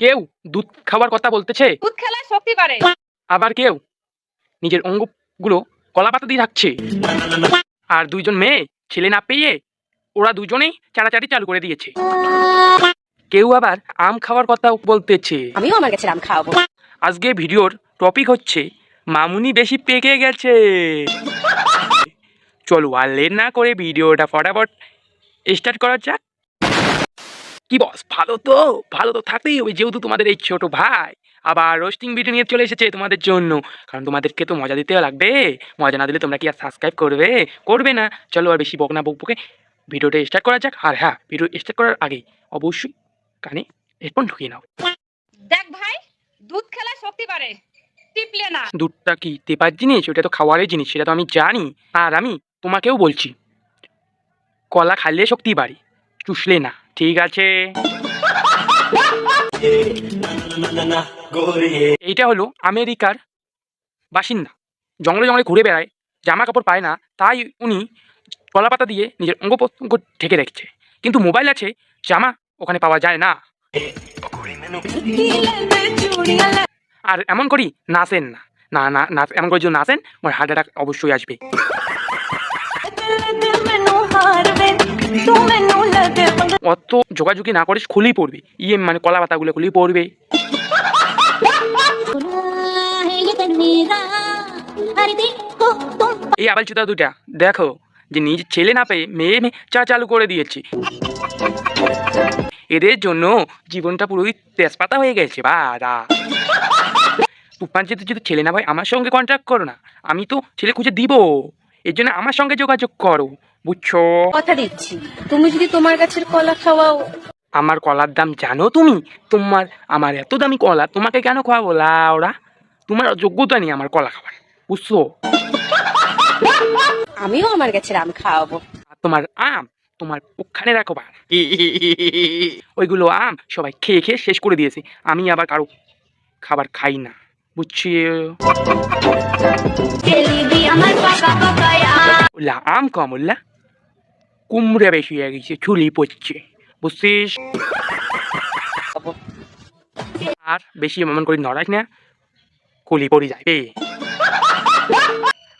কেউ দুধ খাওয়ার কথা বলতেছে? দুধ খেলায় শক্তি বাড়ে। আবার কেউ নিজের অঙ্গগুলো কলা পাতা দিয়ে রাখছে? আর দুইজন মেয়ে ছেলে না পেয়ে ওরা দুজনেই চাড়াচাড়ি চালু করে দিয়েছে। কেউ আবার আম খাওয়ার কথা বলতেছে। আমিও আমার কাছে আম খাওয়াবো। আজকে ভিডিওর টপিক হচ্ছে মামুনি বেশি পেকে গেছে। চলো আর লেট না করে ভিডিওটা ফটাফট স্টার্ট করা যাক। কি বস ভালো তো? ভালো তো থাকতেই হবে যেহেতু তোমাদের এই ছোট ভাই আবার রোস্টিং ভিডিও নিয়ে চলে এসেছে তোমাদের জন্য। কারণ তোমাদেরকে তো মজা দিতে লাগবে। মজা না দিলে তোমরা কি আর সাবস্ক্রাইব করবে? করবে না। চলো আর বেশি বক না বক বকে ভিডিওটা স্টার্ট করা যাক। আর হ্যাঁ ভিডিও স্টার্ট করার আগে অবশ্যই কানে হেডফোন ঢুকিয়ে নাও। দেখ ভাই দুধ খেলায় শক্তি বাড়ে টিপলে না। দুধটা কি তেপার জিনিস? ওটা তো খাওয়ারের জিনিস সেটা তো আমি জানি। আর আমি তোমাকেও বলছি কলা খাইলে শক্তি বাড়ে চুষলে না। ঠিক আছে। এইটা হলো আমেরিকার বাসিন্দা। জঙ্গলে জঙ্গলে ঘুরে বেড়ায়, জামা কাপড় পায় না, তাই উনি কলা পাতা দিয়ে নিজের অঙ্গ প্রত্যঙ্গ ঢেকে রেখেছে। কিন্তু মোবাইল আছে, জামা ওখানে পাওয়া যায় না। আর এমন করি নাচেন না। না না এমন করে যদি নাচেন, আমার হার্ট অ্যাটাক অবশ্যই আসবে। অত যোগাযোগই না করিস, খুলেই পড়বে। ইয়ে মানে কলা পাতাগুলো খুলেই পড়বে। এই আবাল চুতা দুটা, দেখো, যে নিজের ছেলে না পেয়ে মেয়ে মেয়ে চা চালু করে দিয়েছে। এদের জন্য জীবনটা পুরোই তেজপাতা হয়ে গেছে বারা তুফান যদি যদি ছেলে না ভাই, আমার সঙ্গে কন্ট্যাক্ট করো না। আমি তো ছেলে খুঁজে দিব। এর জন্য আমার সঙ্গে যোগাযোগ করো। বুঝছ? কথা দিচ্ছি। তুমি যদি তোমার গাছের কলা খাওয়াও। আমার কলার দাম জানো তুমি? তোমার আমার এত দামি কলা তোমাকে কেন খাওয়াবো? ওরা তোমার যোগ্যতা নেই আমার কলা খাবার বুঝছ? আমিও আমার গাছের আম খাওয়াবো। তোমার আম তোমার ওখানে রাখো বা ওইগুলো আম সবাই খেয়ে খেয়ে শেষ করে দিয়েছে। আমি আবার কারও খাবার খাই না বুঝছি? আম কম ওল্লা কুমড়ে বেশি হয়ে গেছে চুলি পড়ছে বুঝছিস? আর বেশি এমন করে নড়াস না, কুলি পড়ে যাবে।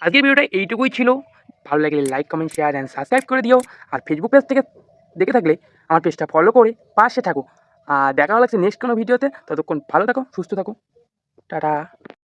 আজকের ভিডিওটা এইটুকুই ছিল। ভালো লাগলে like comment share and subscribe করে দিও। আর ফেসবুক পেজ থেকে দেখে থাকলে আমার পেজটা ফলো করে পাশে থাকো। আর দেখা হচ্ছে নেক্সট কোনো ভিডিওতে ততক্ষণ ভালো থাকো, সুস্থ থাকো। টাটা।